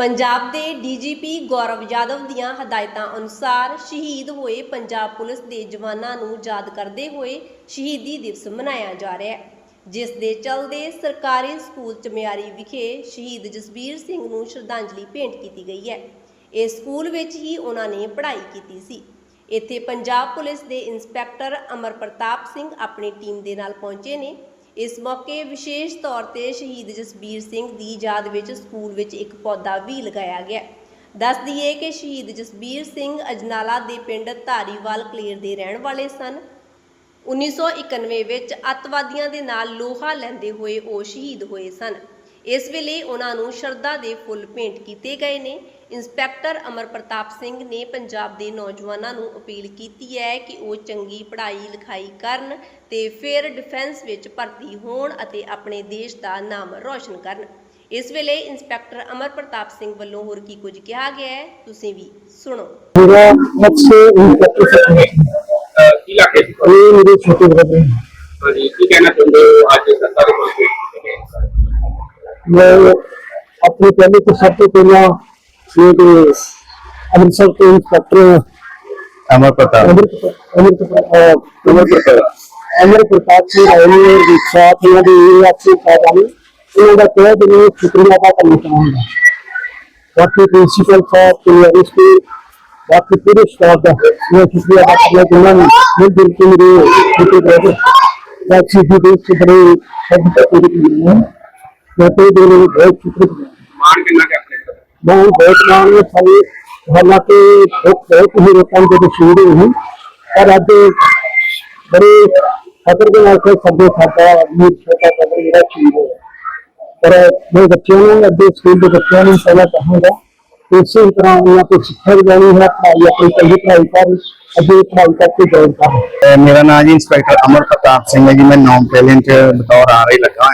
ਪੰਜਾਬ ਦੇ ਡੀਜੀਪੀ ਗੌਰਵ ਯਾਦਵ ਦੀਆਂ ਹਦਾਇਤਾਂ ਅਨੁਸਾਰ ਸ਼ਹੀਦ ਹੋਏ ਪੰਜਾਬ ਪੁਲਿਸ ਦੇ ਜਵਾਨਾਂ ਨੂੰ ਯਾਦ ਕਰਦੇ ਹੋਏ ਸ਼ਹੀਦੀ ਦਿਵਸ ਮਨਾਇਆ ਜਾ ਰਿਹਾ ਹੈ। ਜਿਸ ਦੇ ਚਲਦੇ ਸਰਕਾਰੀ ਸਕੂਲ ਚਮਿਆਰੀ ਵਿਖੇ ਸ਼ਹੀਦ ਜਸਬੀਰ ਸਿੰਘ ਨੂੰ ਸ਼ਰਧਾਂਜਲੀ ਭੇਂਟ ਕੀਤੀ ਗਈ ਹੈ। ਇਸ ਸਕੂਲ ਵਿੱਚ ਹੀ ਉਹਨਾਂ ਨੇ ਪੜ੍ਹਾਈ ਕੀਤੀ ਸੀ। ਇੱਥੇ ਪੰਜਾਬ ਪੁਲਿਸ ਦੇ ਇੰਸਪੈਕਟਰ ਅਮਰ ਪ੍ਰਤਾਪ ਸਿੰਘ ਆਪਣੀ ਟੀਮ ਦੇ ਨਾਲ ਪਹੁੰਚੇ ਨੇ। ਇਸ ਮੌਕੇ ਵਿਸ਼ੇਸ਼ ਤੌਰ ਤੇ ਸ਼ਹੀਦ ਜਸਬੀਰ ਸਿੰਘ ਦੀ ਯਾਦ ਵਿੱਚ ਸਕੂਲ ਵਿੱਚ ਇੱਕ ਪੌਦਾ ਵੀ ਲਗਾਇਆ ਗਿਆ। ਦੱਸ ਦਈਏ ਕਿ ਸ਼ਹੀਦ ਜਸਬੀਰ ਸਿੰਘ ਅਜਨਾਲਾ ਦੇ ਪਿੰਡ ਧਾਰੀਵਾਲ ਕਲੇਰ ਦੇ ਰਹਿਣ ਵਾਲੇ ਸਨ। 1991 ਵਿੱਚ ਅੱਤਵਾਦੀਆਂ ਦੇ ਨਾਲ ਲੋਹਾ ਲੈਂਦੇ ਹੋਏ ਉਹ ਸ਼ਹੀਦ ਹੋਏ ਸਨ। ਇਸ ਵੇਲੇ ਉਹਨਾਂ ਨੂੰ ਸ਼ਰਧਾ ਦੇ ਫੁੱਲ ਭੇਂਟ ਕੀਤੇ ਗਏ ਨੇ। ਇੰਸਪੈਕਟਰ ਅਮਰ ਪ੍ਰਤਾਪ ਸਿੰਘ ਨੇ ਪੰਜਾਬ ਦੇ ਨੌਜਵਾਨਾਂ ਨੂੰ ਅਪੀਲ ਕੀਤੀ ਹੈ ਕਿ ਉਹ ਚੰਗੀ ਪੜ੍ਹਾਈ ਲਿਖਾਈ ਕਰਨ ਤੇ ਫਿਰ ਡਿਫੈਂਸ ਵਿੱਚ ਭਰਤੀ ਹੋਣ ਅਤੇ ਆਪਣੇ ਦੇਸ਼ ਦਾ ਨਾਮ ਰੌਸ਼ਨ ਕਰਨ। ਇਸ ਵੇਲੇ ਇੰਸਪੈਕਟਰ ਅਮਰ ਪ੍ਰਤਾਪ ਸਿੰਘ ਵੱਲੋਂ ਹੋਰ ਕੀ ਕੁਝ ਕਿਹਾ ਗਿਆ ਹੈ ਤੁਸੀਂ ਵੀ ਸੁਣੋ। ਮੈਂ ਆਪਣੇ ਪਹਿਲੇ ਤੋਂ ਸਭ ਤੋਂ ਪਹਿਲਾਂ ਜਿਹੜੇ ਅੰਮ੍ਰਿਤਸਰ ਤੋਂ ਇੰਸਪੈਕਟਰ ਅਮਰ ਪ੍ਰਤਾਪ ਅਮਰ ਪ੍ਰਤਾਪ ਅਮਰ ਪ੍ਰਤਾਪ ਅਮਰ ਪ੍ਰਤਾਪ ਜੀ ਆਏ ਦੀ ਸਾਥ ਇਹਨਾਂ ਦੀ ਆਪਸੀ ਫਾਇਦਾ ਨਹੀਂ ਇਹਨਾਂ ਦਾ ਕਹਿ ਦੇ ਸ਼ੁਕਰੀਆ ਦਾ ਕਰਨਾ ਚਾਹੁੰਦਾ ਬਾਕੀ ਪ੍ਰਿੰਸੀਪਲ ਸਾਹਿਬ ਤੇ ਰਿਸ਼ਤੇ ਬਾਕੀ ਪੂਰੇ ਸਟਾਫ ਦਾ ਮੈਂ ਸ਼ੁਕਰੀਆ ਦਾ ਕਰਨਾ ਚਾਹੁੰਦਾ ਮੈਂ ਦਿਲ ਤੋਂ ਮੇਰੇ ਛੋਟੇ ਬ੍ਰਦਰ ਬਾਕੀ ਜੀ ਦੇ ਸਿਰੇ ਸਭ ਤੋਂ ਪੂਰੀ ਕੀਤੀ। ਹੈ हालाँकि बहुत ही शुरू हुई पर अब बड़े खतर के नाल कोई सब खाता अमीर छोटा कदर मेरा है पर मैं बच्चों ने अब स्कूल के बच्चों ने पहला इसी तरह उन्हें कोई शिक्षा भी जानी है पढ़ाई या कोई कहीं पढ़ाई कर पढ़ाई करके मेरा नाम जी इंस्पेक्टर अमर प्रताप सिंह है जी। मैं नौ टैलेंट बतौर आ रही लगा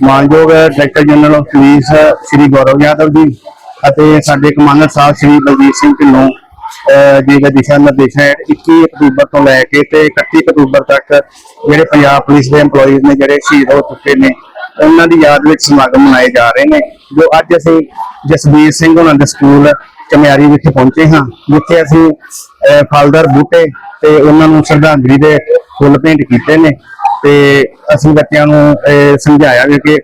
ਮਾਨਯੋਗ director general police Shri Gaurav Yadav ji ਅਤੇ ਸਾਡੇ ਕਮਾਂਡਰ ਸਾਹਿਬ ਸ੍ਰੀ ਬਲਜੀਤ ਸਿੰਘ ਢਿੱਲੋਂ ਜੀ ਦੇ ਦਿਸ਼ਾ ਨਿਰਦੇਸ਼ ਹੈ 21 ਅਕਤੂਬਰ ਤੋਂ ਲੈ ਕੇ ਤੇ 31 ਅਕਤੂਬਰ ਤੱਕ ਜਿਹੜੇ ਪੰਜਾਬ ਪੁਲਿਸ ਦੇ EMPLOYEES ਨੇ, ਜਿਹੜੇ ਸ਼ਹੀਦ ਹੋ ਚੁੱਕੇ ਨੇ, ਉਹਨਾਂ ਦੀ ਯਾਦ ਵਿੱਚ ਸਮਾਗਮ ਮਨਾਏ ਜਾ ਰਹੇ ਨੇ, ਜੋ ਅੱਜ ਅਸੀਂ ਜਸਬੀਰ ਸਿੰਘ ਉਹਨਾਂ ਦੇ ਸਕੂਲ ਚਮਿਆਰੀ ਵਿਖੇ ਪਹੁੰਚੇ ਹਾਂ, ਜਿੱਥੇ ਅਸੀਂ ਫਲਦਾਰ ਬੂਟੇ ਤੇ ਉਹਨਾਂ ਨੂੰ ਸ਼ਰਧਾਂਜਲੀ ਦੇ ਫੁੱਲ ਭੇਂਟ ਕੀਤੇ ਨੇ। ਤੇ ਅਸੀਂ ਬੱਚਿਆਂ ਨੂੰ ਇਹ ਸਮਝਾਇਆ ਵੀ ਕਿ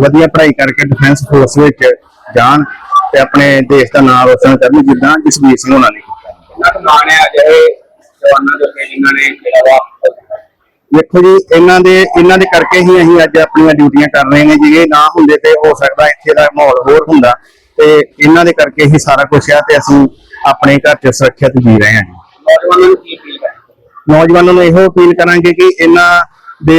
ਵਧੀਆ ਪੜ੍ਹਾਈ ਕਰਕੇ ਡਿਫੈਂਸ ਫੋਰਸ ਵਿੱਚ ਜਾਣ ਤੇ ਆਪਣੇ ਦੇਸ਼ ਦਾ ਨਾਮ ਰੋਸ਼ਨ ਕਰਨ ਜਿੱਦਾਂ ਜਸਬੀਰ ਸਿੰਘ ਉਹਨਾਂ ਨੇ ਦੇਖੋ ਜੀ ਇਹਨਾਂ ਦੇ ਇਹਨਾਂ ਦੇ ਕਰਕੇ ਹੀ ਅਸੀਂ ਅੱਜ ਆਪਣੀਆਂ ਡਿਊਟੀਆਂ ਕਰ ਰਹੇ ਨੇ। ਜੇ ਇਹ ਨਾ ਹੁੰਦੇ ਤੇ ਹੋ ਸਕਦਾ ਇੱਥੇ ਦਾ ਮਾਹੌਲ ਹੋਰ ਹੁੰਦਾ ਤੇ ਇਹਨਾਂ ਦੇ ਕਰਕੇ ਹੀ ਸਾਰਾ ਕੁਝ ਆ ਤੇ ਅਸੀਂ ਆਪਣੇ ਘਰ 'ਚ ਸੁਰੱਖਿਅਤ ਜੀ ਰਹੇ ਹਾਂ ਜੀ। ਨੌਜਵਾਨਾਂ ਨੂੰ ਕੀ ਅਪੀਲ ਹੈ ਨੌਜਵਾਨਾਂ ਨੂੰ ਇਹੋ ਅਪੀਲ ਕਰਾਂਗੇ ਕਿ ਇਹਨਾਂ ਦੇ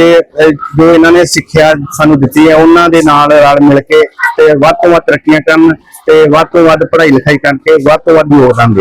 ਜੋ ਇਹਨਾਂ ਨੇ ਸਿੱਖਿਆ ਸਾਨੂੰ ਦਿੱਤੀ ਹੈ, ਉਹਨਾਂ ਦੇ ਨਾਲ ਰਲ ਮਿਲ ਕੇ ਤੇ ਵੱਧ ਤੋਂ ਵੱਧ ਤਰੱਕੀਆਂ ਕਰਨ ਤੇ ਵੱਧ ਤੋਂ ਵੱਧ ਪੜ੍ਹਾਈ ਲਿਖਾਈ ਕਰਕੇ ਵੱਧ ਤੋਂ ਵੱਧ ਯੋਗਦਾਨ ਦੇ